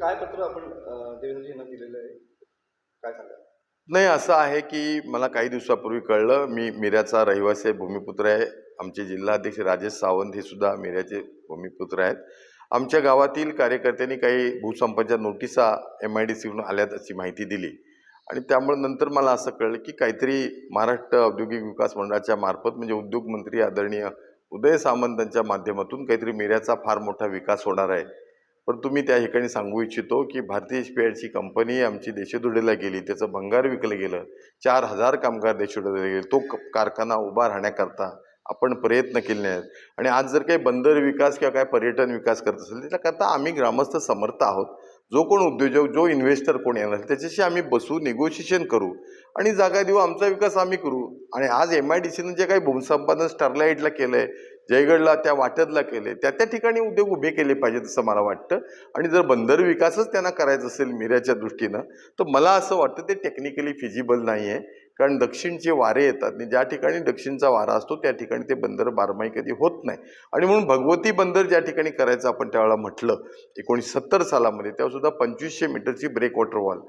काय पत्र आपण देवेंद्रजींना दिलेलं आहे? काय सांगा नाही असं आहे की मला काही दिवसापूर्वी कळलं मी मिऱ्याचा रहिवासी आहे भूमिपुत्र आहे. आमचे जिल्हाध्यक्ष राजेश सावंत हे सुद्धा मिऱ्याचे भूमिपुत्र आहेत. आमच्या गावातील कार्यकर्त्यांनी काही भूसंपाच्या नोटिसा एम आय डी सीवरून आल्यात अशी माहिती दिली. आणि त्यामुळे नंतर मला असं कळलं की काहीतरी महाराष्ट्र औद्योगिक विकास मंडळाच्या मार्फत म्हणजे उद्योगमंत्री आदरणीय उदय सामंत यांच्या माध्यमातून काहीतरी मिऱ्याचा फार मोठा विकास होणार आहे. पण तुम्ही त्या ठिकाणी सांगू इच्छितो की भारतीय स्पेअरची कंपनी आमची देशोधडीला गेली त्याचं भंगार विकलं गेलं चार हजार कामगार देशोधडीला गेले तो क- कारखाना उभा राहण्याकरता आपण प्रयत्न केले आहेत. आणि आज जर काही बंदर विकास किंवा काय पर्यटन विकास करत असेल त्याच्याकरता आम्ही ग्रामस्थ समर्थ आहोत. जो कोण उद्योजक जो इन्व्हेस्टर कोण येणार त्याच्याशी आम्ही बसू निगोशिएशन करू आणि जागा देऊ आमचा विकास आम्ही करू. आणि आज एम आय डी सीनं जे काही भूसंपादन स्टरलाईटला केलं आहे जयगडला त्या वाटदला केले त्या त्या ठिकाणी उद्योग उभे केले पाहिजेत असं मला वाटतं. आणि जर बंदर विकासच त्यांना करायचा असेल मिऱ्याच्या दृष्टीनं तर मला असं वाटतं ते टेक्निकली फिजिबल नाही आहे कारण दक्षिणचे वारे येतात आणि ज्या ठिकाणी दक्षिणचा वारा असतो त्या ठिकाणी ते बंदर बारमाही कधी होत नाही. आणि म्हणून भगवती बंदर ज्या ठिकाणी करायचं आपण त्यावेळेला म्हटलं एकोणीसशे सत्तर सालामध्ये तेव्हासुद्धा पंचवीसशे मीटरची ब्रेक वॉटर वॉल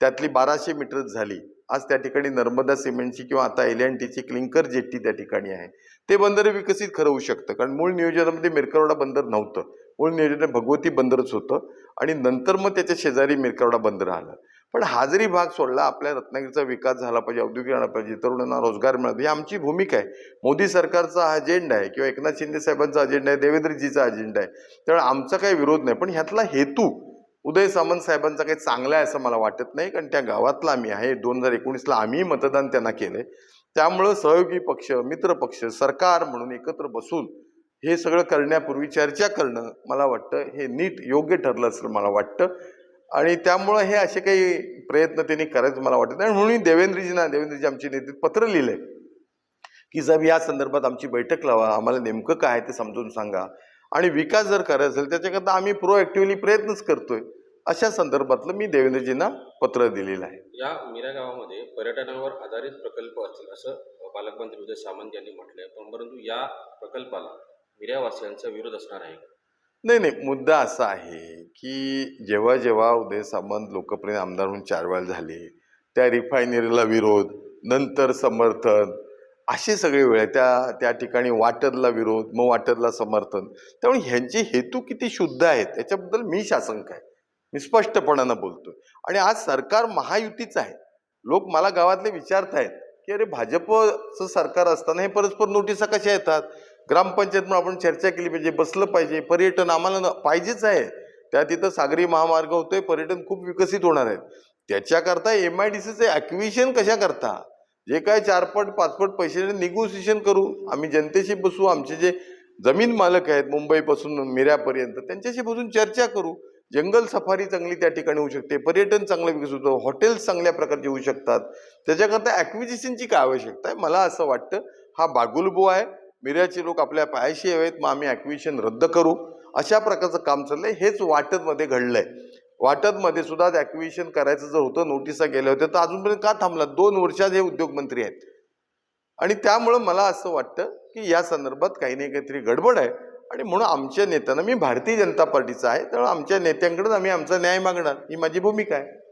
त्यातली बाराशे मीटर झाली. आज त्या ठिकाणी नर्मदा सिमेंटची किंवा आता एल एन टीची क्लिंकर जेट्टी त्या ठिकाणी आहे. ते बंदर विकसित खरं होऊ शकतं कारण मूळ नियोजनामध्ये मिरकरवाडा बंदर नव्हतं. मूळ नियोजन भगवती बंदरच होतं आणि नंतर मग त्याच्या शेजारी मिरकरवाडा बंदर आलं. पण हा जरी भाग सोडला आपल्या रत्नागिरीचा विकास झाला पाहिजे औद्योगिक पाहिजे तरुणांना रोजगार मिळत ही आमची भूमिका आहे. मोदी सरकारचा हा अजेंडा आहे किंवा एकनाथ शिंदे साहेबांचा अजेंडा आहे देवेंद्रजीचा अजेंडा आहे त्यामुळे आमचा काही विरोध नाही. पण ह्यातला हेतू उदय सामंत साहेबांचा काही चांगला आहे असं मला वाटत नाही कारण त्या गावातला आम्ही आहे. दोन हजार एकोणीसला आम्ही मतदान त्यांना केलंय. त्यामुळं सहयोगी पक्ष मित्र पक्ष सरकार म्हणून एकत्र बसून हे सगळं करण्यापूर्वी चर्चा करणं मला वाटतं हे नीट योग्य ठरलं असं मला वाटतं. आणि त्यामुळं हे असे काही प्रयत्न त्यांनी करायचं मला वाटत नाही. म्हणून देवेंद्रजींना देवेंद्रजी आमचे नेते पत्र लिहिले. की जब या संदर्भात आमची बैठक लावा आम्हाला नेमकं काय आहे ते समजून सांगा. आणि विकास जर करायचा असेल त्याच्याकरता आम्ही प्रोएक्टिव्हली प्रयत्नच करतोय. अशा संदर्भातलं मी देवेंद्रजींना पत्र दिलेलं आहे. या मीरा गावामध्ये पर्यटनावर आधारित प्रकल्प असतील असं पालकमंत्री उदय सामंत यांनी म्हटलंय. पण परंतु या प्रकल्पाला मिऱ्यावासियांचा विरोध असणार आहे. नाही नाही. मुद्दा असा आहे की जेव्हा जेव्हा उदय सामंत लोकप्रिय आमदार म्हणून चार वेळा झाले त्या रिफायनरीला विरोध नंतर समर्थन असे सगळे वेळ आहे. त्या त्या ठिकाणी वाटदला विरोध मग वाटदला समर्थन. त्यामुळे ह्यांचे हेतू किती शुद्ध आहेत त्याच्याबद्दल मी शासंक आहे. मी स्पष्टपणानं बोलतो आणि आज सरकार महायुतीचं आहे. लोक मला गावातले विचारत आहेत की अरे भाजपचं सरकार असताना हे परस्पर नोटिसा कशा येतात? ग्रामपंचायत म्हणून आपण चर्चा केली पाहिजे बसलं पाहिजे. पर्यटन आम्हाला न- पाहिजेच आहे. त्या तिथं सागरी महामार्ग होतोय पर्यटन खूप विकसित होणार आहेत. त्याच्याकरता एम आय डी सीचं ॲक्विशन कशा करता जे काय चारपट पाचपट पैसे निगोसिएशन करू आम्ही जनतेशी बसू आमचे जे जमीन मालक आहेत मुंबईपासून मिऱ्यापर्यंत त्यांच्याशी बसून चर्चा करू. जंगल सफारी चांगली त्या ठिकाणी होऊ शकते पर्यटन चांगलं विकसित होतं हॉटेल्स चांगल्या प्रकारचे होऊ शकतात. त्याच्याकरता ॲक्विजिशनची काय आवश्यकता आहे? मला असं वाटतं हा बागुलबो आहे. मिर्याचे लोक आपल्या पायाशी यावेत मग आम्ही ॲक्विशन रद्द करू. अशा प्रकारचं काम चाललंय. हेच वाटतमध्ये घडलंय. वाटतमध्ये सुद्धा ॲक्विशन करायचं जर होतं नोटिसा गेल्या होत्या तर अजूनपर्यंत का थांबला दोन वर्षात हे उद्योगमंत्री आहेत. आणि त्यामुळं मला असं वाटतं की या संदर्भात काही नाही काहीतरी गडबड आहे. आणि म्हणून आमच्या नेत्यांना मी भारतीय जनता पार्टीचा आहे त्यामुळे आमच्या नेत्यांकडून आम्ही आमचा न्याय मागणार. ही माझी भूमिका आहे.